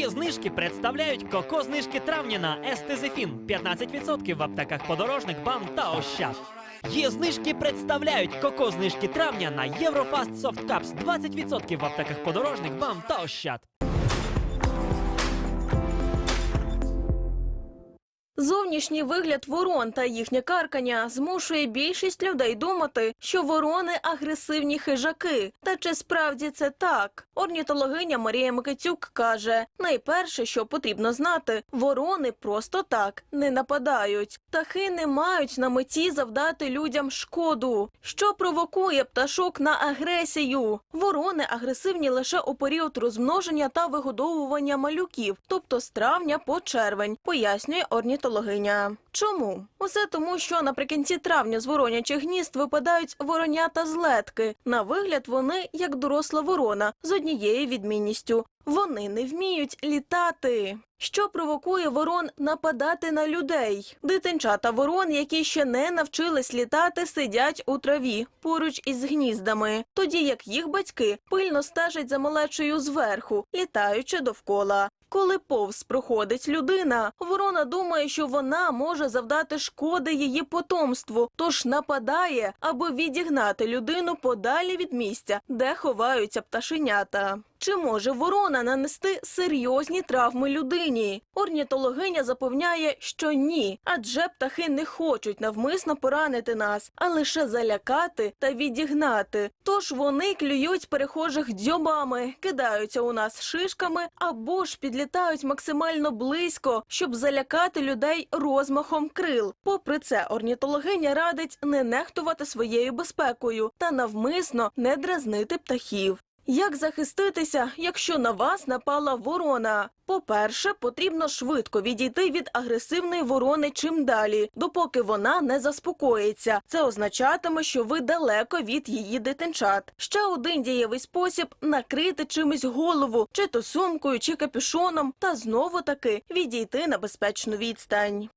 Є знижки представляють коко знижки травня на Естезефін 15% в аптеках подорожник, бам та ощад. Є знижки представляють коко знижки травня на Єврофаст Софткапс Cups 20% в аптеках подорожник, бам та ощад. Зовнішній вигляд ворон та їхнє каркання змушує більшість людей думати, що ворони агресивні хижаки. Та чи справді це так? Орнітологиня Марія Микитюк каже: найперше, що потрібно знати, ворони просто так не нападають. Птахи не мають на меті завдати людям шкоду, що провокує пташок на агресію. Ворони агресивні лише у період розмноження та вигодовування малюків, тобто з травня по червень, пояснює орнітологиня. Чому? Усе тому, що наприкінці травня з воронячих гнізд випадають воронята з летки. На вигляд вони як доросла ворона з однією відмінністю. Вони не вміють літати. Що провокує ворон нападати на людей? Дитинчата ворон, які ще не навчились літати, сидять у траві поруч із гніздами, тоді як їх батьки пильно стежать за малечею зверху, літаючи довкола. Коли повз проходить людина, ворона думає, що вона може завдати шкоди її потомству, тож нападає, аби відігнати людину подалі від місця, де ховаються пташенята. Чи може ворона нанести серйозні травми людині? Орнітологиня запевняє, що ні, адже птахи не хочуть навмисно поранити нас, а лише залякати та відігнати. Тож вони клюють перехожих дзьобами, кидаються у нас шишками або ж підлітають максимально близько, щоб залякати людей розмахом крил. Попри це, орнітологиня радить не нехтувати своєю безпекою та навмисно не дразнити птахів. Як захиститися, якщо на вас напала ворона? По-перше, потрібно швидко відійти від агресивної ворони чим далі, допоки вона не заспокоїться. Це означатиме, що ви далеко від її дитинчат. Ще один дієвий спосіб накрити чимось голову, чи то сумкою, чи капюшоном, та знову таки відійти на безпечну відстань.